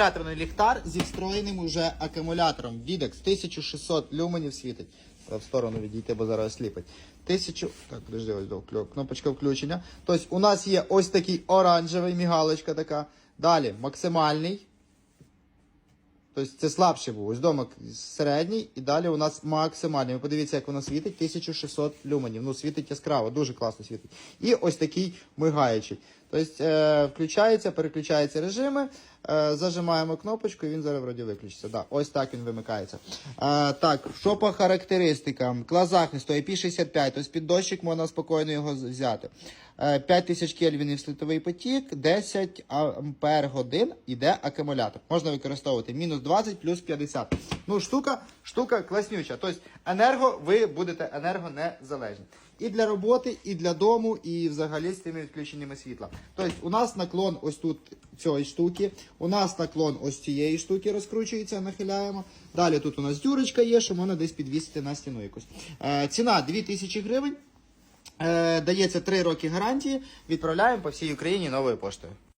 Акумуляторний ліхтар зі встроєним уже акумулятором. Videx 1600 люменів світить. В сторону відійти, бо зараз сліпить. 1000... Так, подожди, ось до кнопочка включення. Тобто у нас є ось такий оранжевий, мігалочка така. Далі максимальний. Тобто це слабший був. Ось домик середній, і далі у нас максимальний. Ви подивіться, як воно світить. 1600 люменів. Ну, світить яскраво, дуже класно світить. І ось такий мигаючий. Тобто е, включається, переключаються режими, е, зажимаємо кнопочку, і він зараз вроді виключиться. Да, ось так він вимикається. Е, так, що по характеристикам? Клас захисту IP65, тобто під дощик можна спокійно його взяти. Е, 5000 кельвінів світовий потік, 10 ампер годин іде акумулятор. Можна використовувати мінус 20 плюс 50. Ну, штука, штука класнюча. Тобто енерго, ви будете енергонезалежні. І для роботи, і для дому, і взагалі з тими відключеннями світла. Тобто у нас наклон ось тут цієї штуки, у нас наклон ось цієї штуки розкручується, нахиляємо. Далі тут у нас дюрочка є, що можна десь підвісити на стіну якусь. Е, ціна 2000 гривень. Е, дається 3 роки гарантії. Відправляємо по всій Україні новою поштою.